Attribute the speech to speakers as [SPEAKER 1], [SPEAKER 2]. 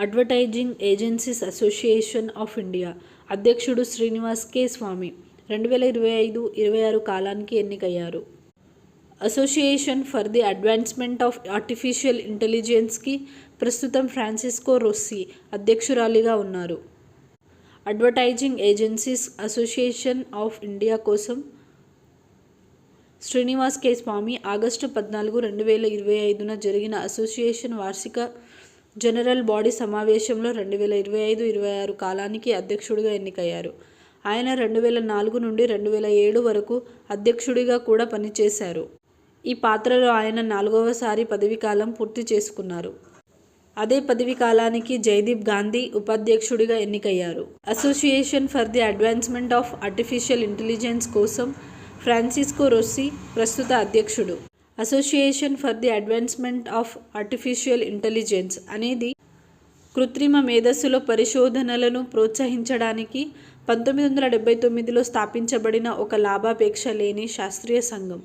[SPEAKER 1] Advertising agencies association of India అధ్యక్షుడు Srinivas K. స్వామి. రెండు వేల ఇరవై ఐదు ఇరవై ఆరు కాలానికి ఎన్నికయ్యారు. Association for the advancement of artificial ఇంటెలిజెన్స్కి ప్రస్తుతం ఫ్రాన్సిస్కో రొస్సి అధ్యక్షురాలిగా ఉన్నారు. Advertising agencies association of India కోసం శ్రీనివాస్ కె. స్వామి ఆగస్టు పద్నాలుగు రెండు వేల ఇరవై ఐదున జరిగిన అసోసియేషన్ వార్షిక జనరల్ బాడీ సమావేశంలో రెండు వేల ఇరవై ఐదు ఇరవై ఆరు కాలానికి అధ్యక్షుడిగా ఎన్నికయ్యారు. ఆయన రెండు వేల నాలుగు నుండి రెండు వేల ఏడు వరకు అధ్యక్షుడిగా కూడా పనిచేశారు. ఈ పాత్రలో ఆయన నాలుగవసారి పదవీకాలం పూర్తి చేసుకున్నారు. అదే పదవీ కాలానికి జైదీప్ గాంధీ ఉపాధ్యక్షుడిగా ఎన్నికయ్యారు. Association for the advancement of artificial intelligence కోసం ఫ్రాన్సిస్కో రొస్సి ప్రస్తుత అధ్యక్షుడు. Association for the advancement of artificial intelligence అనేది కృత్రిమ మేధస్సులో పరిశోధనలను ప్రోత్సహించడానికి పంతొమ్మిది వందల డెబ్బై తొమ్మిదిలో స్థాపించబడిన ఒక లాభాపేక్ష లేని శాస్త్రీయ సంఘం.